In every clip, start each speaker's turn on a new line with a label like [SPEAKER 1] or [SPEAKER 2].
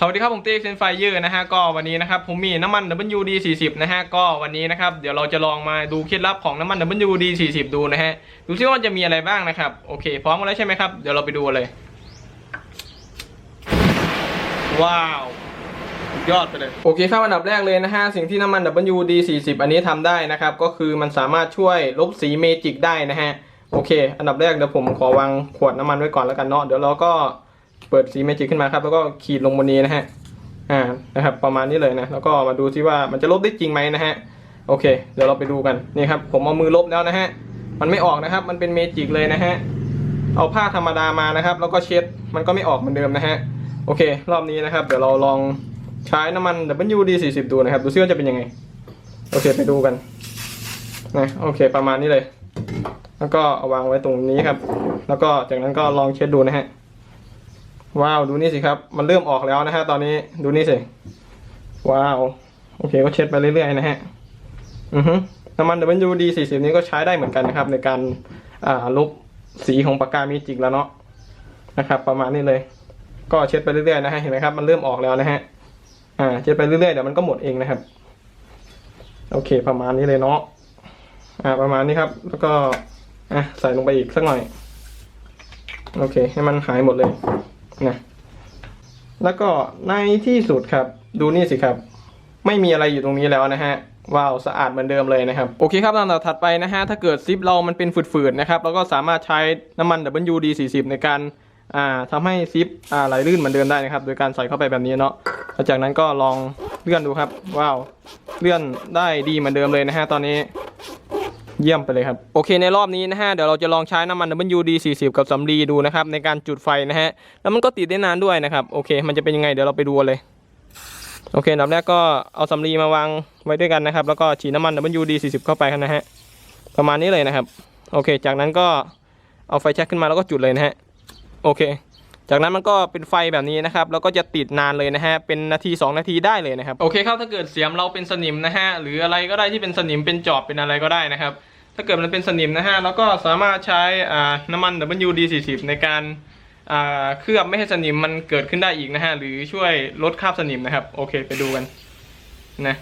[SPEAKER 1] สวัสดีครับผมเต้เซนไฟเยอร์นะฮะก็วันนี้นะครับผมมีน้ำมัน WD 40 นะฮะก็วันนี้นะครับเดี๋ยวเราจะลองมาดูเคล็ดลับของน้ำมัน WD 40 ดูนะฮะดูซิว่าจะมีอะไรบ้างนะครับโอเค พร้อมกันแล้วใช่ไหมครับเดี๋ยวเราไปดูเลย ว้าวยอดไปเลยโอเคครับอันดับแรกเลยนะฮะสิ่งที่น้ำมัน WD 40 อันนี้ทำได้นะครับก็คือมันสามารถช่วยลบสีเมจิกได้นะฮะโอเค อันดับแรกเดี๋ยวผมขอวางขวดน้ำมันไว้ก่อนแล้วกันเนาะเดี๋ยวเราก็ เปิดสีเมจิกขึ้นมาครับ แล้วก็ขีดลงบนนี้นะฮะ อ่า นะครับ ประมาณนี้เลยนะ แล้วก็มาดูที่ว่ามันจะลบได้จริงไหมนะฮะ โอเค เดี๋ยวเราไปดูกัน นี่ครับ ผมเอามือลบแล้วนะฮะ มันไม่ออกนะครับ มันเป็นเมจิกเลยนะฮะ เอาผ้าธรรมดามานะครับ แล้วก็เช็ด มันก็ไม่ออกเหมือนเดิมนะฮะ โอเค รอบนี้นะครับ เดี๋ยวเราลองใช้น้ำมัน WD 40 ดูนะครับ ดูซิว่าจะเป็นยังไง โอเค ไปดูกัน นะ โอเค ประมาณนี้เลย แล้วก็เอาวางไว้ตรงนี้ครับ แล้วก็จากนั้นก็ลองเช็ดดูนะฮะ ว้าวดูนี่สิครับ มันเริ่มออกแล้วนะฮะตอนนี้ดูนี่สิว้าว โอเคก็เช็ดไปเรื่อยๆนะฮะอือฮึน้ำมัน WD 40 นี้ก็ใช้ได้เหมือนกันนะครับ ในการอ่าลบสีของปากกาเมจิกแล้วเนาะนะครับ ประมาณนี้เลย ก็เช็ดไปเรื่อยๆนะฮะเห็นไหมครับ มันเริ่มออกแล้วนะฮะอ่าเช็ดไปเรื่อยๆเดี๋ยวมันก็หมดเองนะครับ โอเค ประมาณนี้เลยเนาะอ่าประมาณนี้ครับ แล้วก็อะใส่ลงไปอีกสักหน่อย โอเค ให้มันหายหมดเลย นะแล้วก็ในที่สุดครับดูนี่สิครับ ไม่มีอะไรอยู่ตรงนี้แล้วนะฮะว้าวสะอาดเหมือนเดิมเลยนะครับโอเคครับลำดับถัดไปนะฮะถ้าเกิดซิปเรามันเป็นฝืดๆนะครับเราก็สามารถใช้น้ำมัน WD 40 ในการอ่าทำให้ซิปอ่าไหลลื่นเหมือนเดิมได้นะครับ โดยการใส่เข้าไปแบบนี้เนาะแล้วจากนั้นก็ลองเลื่อนดูครับว้าวเลื่อนได้ดีเหมือนเดิมเลยนะฮะตอนนี้ เยี่ยมไปเลยครับโอเคในรอบนี้นะฮะเดี๋ยวเราจะลองใช้น้ำมัน WD 40 กับสำลีดูนะครับในการจุดไฟนะฮะแล้วมันก็ติดได้นานด้วยนะครับโอเค มันจะเป็นยังไงเดี๋ยวเราไปดูเลยโอเคอันดับแรกก็เอาสำลีมาวางไว้ด้วยกันนะครับ แล้วก็ฉีดน้ำมัน WD 40 เข้าไปกันนะฮะประมาณนี้เลยนะครับ โอเค จากนั้นก็เอาไฟแช็กขึ้นมาแล้วก็จุดเลยนะฮะโอเค จากนั้นมันก็เป็นไฟแบบนี้นะครับแล้วก็จะติดนานเลยนะฮะเป็นนาที 2 นาทีได้เลยนะครับโอเคครับถ้าเกิดเสียมเราเป็นสนิมนะฮะหรืออะไรก็ได้ที่เป็นสนิมเป็นจอบเป็นอะไรก็ได้นะครับ ถ้าเกิดมันเป็นสนิมนะฮะเราก็สามารถใช้น้ำมัน WD 40 ในการเคลือบไม่ให้สนิมมันเกิดขึ้นได้อีกนะฮะหรือช่วยลดคราบสนิมนะครับโอเคไปดูกันนะ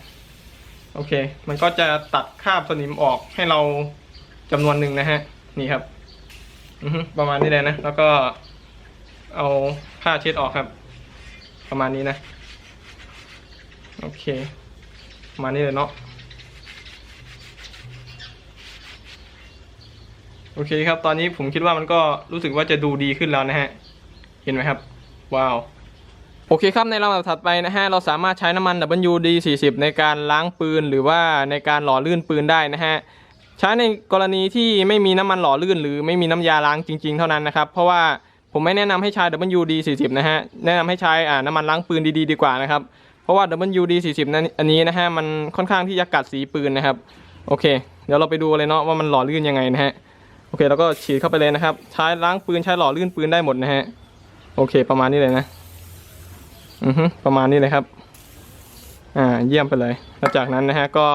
[SPEAKER 1] โอเค มันก็จะตัดคราบสนิมออกให้เราจำนวนหนึ่งนะฮะนี่ครับประมาณนี้เลยนะ แล้วก็ เอาผ้าเช็ดออกครับ ประมาณนี้นะ โอเค ประมาณนี้เลยเนาะโอเคครับ ตอนนี้ผมคิดว่ามันก็รู้สึกว่าจะดูดีขึ้นแล้วนะฮะ เห็นไหมครับ ว้าว โอเคครับ ในลำดับถัดไปนะฮะ เราสามารถใช้น้ำมัน WD 40 ในการล้างปืน หรือว่าในการหล่อลื่นปืนได้นะฮะ ใช้ในกรณีที่ไม่มีน้ำมันหล่อลื่น หรือไม่มีน้ำยาล้างจริง ๆ เท่านั้นนะครับ เพราะว่า ผมไม่แนะนำให้ใช้ WD 40 นะฮะ แนะนำให้ใช้อ่าน้ำมันล้างปืนดีๆดีกว่านะครับ เพราะว่า WD 40 นั้นอันนี้นะฮะ มันค่อนข้างที่จะกัดสีปืนนะครับ โอเค เดี๋ยวเราไปดูเลยเนาะว่ามันหล่อลื่นยังไงนะฮะ โอเค แล้วก็ฉีดเข้าไปเลยนะครับ ใช้ล้างปืนใช้หล่อลื่นปืนได้หมดนะฮะ โอเค ประมาณนี้เลยนะ อือฮึประมาณนี้เลยครับ อ่า เยี่ยมไปเลย แล้วจากนั้นนะฮะ ก็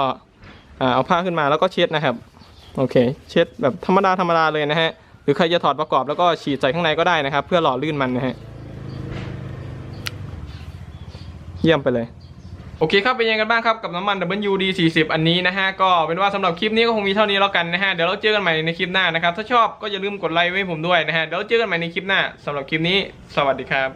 [SPEAKER 1] อ่า เอาผ้าขึ้นมาแล้วก็เช็ดนะครับ โอเค เช็ดแบบธรรมดาธรรมดาเลยนะฮะ รือใครจะถอดประกอบแล้วก็ฉีดใส่ข้างในก็ได้นะครับ เพื่อหล่อลื่นมันนะฮะเยี่ยมไปเลยโอเคครับเป็นยังไงกันบ้างครับกับน้ำมัน WD 40 อันนี้นะฮะก็เป็นว่าสำหรับคลิปนี้ก็คงมีเท่านี้แล้วกันนะฮะเดี๋ยวเราเจอกันใหม่ในคลิปหน้านะครับถ้าชอบก็อย่าลืมกดไลค์ไว้ให้ผมด้วยนะฮะเดี๋ยวเจอกันใหม่ในคลิปหน้าสำหรับคลิปนี้ สวัสดีครับ